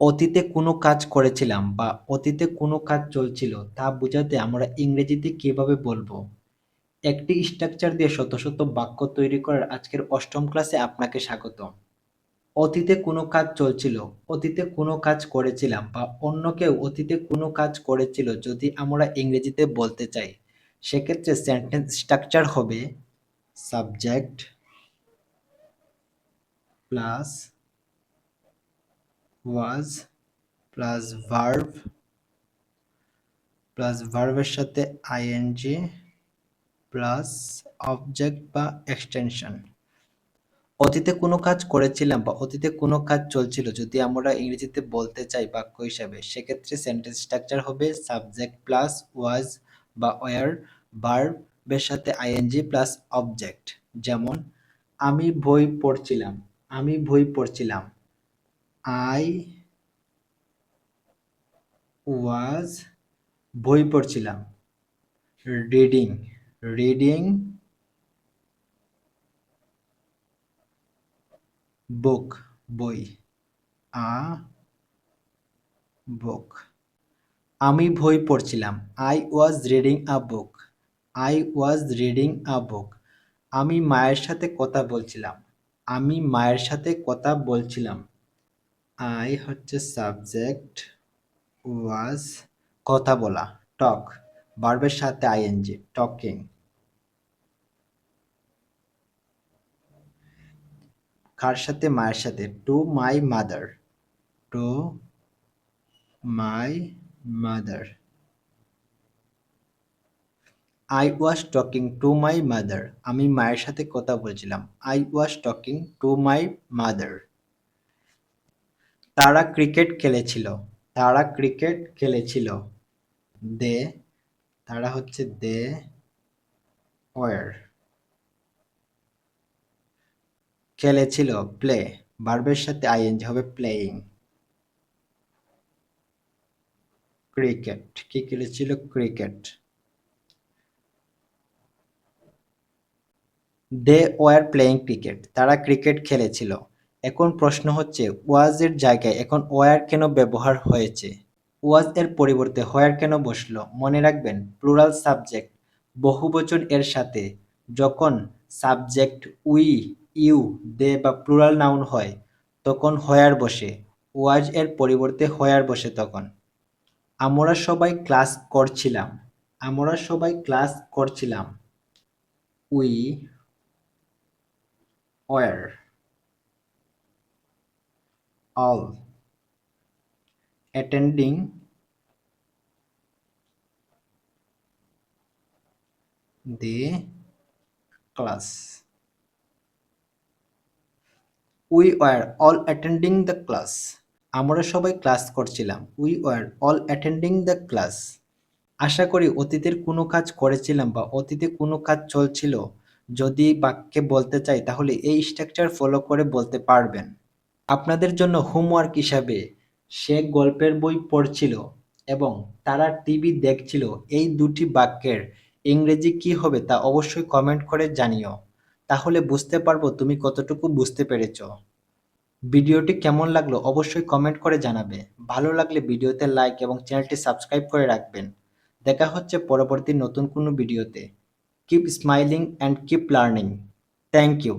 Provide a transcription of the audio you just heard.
অতীতে কোনো কাজ করেছিলাম বা অতীতে কোনো কাজ চলছিল তা বোঝাতে আমরা ইংরেজিতে কীভাবে বলব? একটি স্ট্রাকচার দিয়ে শত শত বাক্য তৈরি করার আজকের অষ্টম ক্লাসে আপনাকে স্বাগত অতীতে কোনো কাজ চলছিল, অতীতে কোনো কাজ করেছিলাম বা অন্য কেউ অতীতে কোনো কাজ করেছিল যদি আমরা ইংরেজিতে বলতে চাই, সেক্ষেত্রে সেন্টেন্স স্ট্রাকচার হবে subject plus was plus verb plus ভার্ভের সাথে আইএনজি প্লাস অবজেক্ট বা এক্সটেনশন অতীতে কোনো কাজ করেছিলাম বা অতীতে কোনো কাজ চলছিল, যদি আমরা ইংরেজিতে বলতে চাই বাক্য হিসাবে, সেক্ষেত্রে সেন্টেন্স স্ট্রাকচার হবে সাবজেক্ট প্লাস ওয়াজ বা ওয়ার ভার্বের সাথে আইএনজি প্লাস অবজেক্ট যেমন, আমি বই পড়ছিলাম, আমি বই পড়ছিলাম। আই ওয়াজ বই পড়ছিলাম। রিডিং রিডিং বুক বই। আ বুক আমি বই পড়ছিলাম। I was reading a book I was reading a book আমি মায়ের সাথে কথা বলছিলাম। আমি মায়ের সাথে কথা বলছিলাম। আই হচ্ছে সাবজেক্ট ওয়াজ কথা বলা টক বার্বের সাথে আইএনজি টকিং কার সাথে? মায়ের সাথে। To my mother to my mother I was talking to my mother আমি মায়ের সাথে কথা বলছিলাম। I was talking to my mother তারা ক্রিকেট খেলেছিল। তারা ক্রিকেট খেলেছিল। দে, তারা হচ্ছে দে ওয়ার। খেলেছিল প্লে বার্বের সাথে আইএনজি হবে প্লেয়িং ক্রিকেট কি খেলেছিল? Cricket they were playing cricket তারা ক্রিকেট খেলেছিল। এখন প্রশ্ন হচ্ছে ওয়াজ এর জায়গায় এখন ওয়ার কেন ব্যবহার হয়েছে? ওয়াজ এর পরিবর্তে হোয়ার কেন বসল? মনে রাখবেন, প্লুরাল সাবজেক্ট বহুবচন এর সাথে যখন সাবজেক্ট উই, ইউ, দে বা প্লুরাল নাউন হয়, তখন হয়ার বসে। ওয়াজ এর পরিবর্তে হয়ার বসে তখন। আমরা সবাই ক্লাস করছিলাম। আমরা সবাই ক্লাস করছিলাম। We, were. All attending the class. We were all attending the class আমরা সবাই ক্লাস করছিলাম। We were all attending the class আশা করি অতীতের কোনো কাজ করেছিলাম বা অতীতে কোনো কাজ চলছিল। যদি বাক্যে বলতে চাই, তাহলে এই স্ট্রাকচার ফলো করে বলতে পারবেন। আপনাদের জন্য হোমওয়ার্ক হিসাবে সে গল্পের বই পড়ছিল এবং তারা টিভি দেখছিল এই দুটি বাক্যের ইংরেজি কি হবে তা অবশ্যই কমেন্ট করে জানিও। তাহলে বুঝতে পারব তুমি কতটুকু বুঝতে পেরেছ। ভিডিওটি কেমন লাগল অবশ্যই কমেন্ট করে জানাবে। ভালো লাগলে ভিডিওতে লাইক এবং চ্যানেলটি সাবস্ক্রাইব করে রাখবেন। দেখা হচ্ছে পরবর্তী নতুন কোনো ভিডিওতে। Keep smiling and keep learning thank you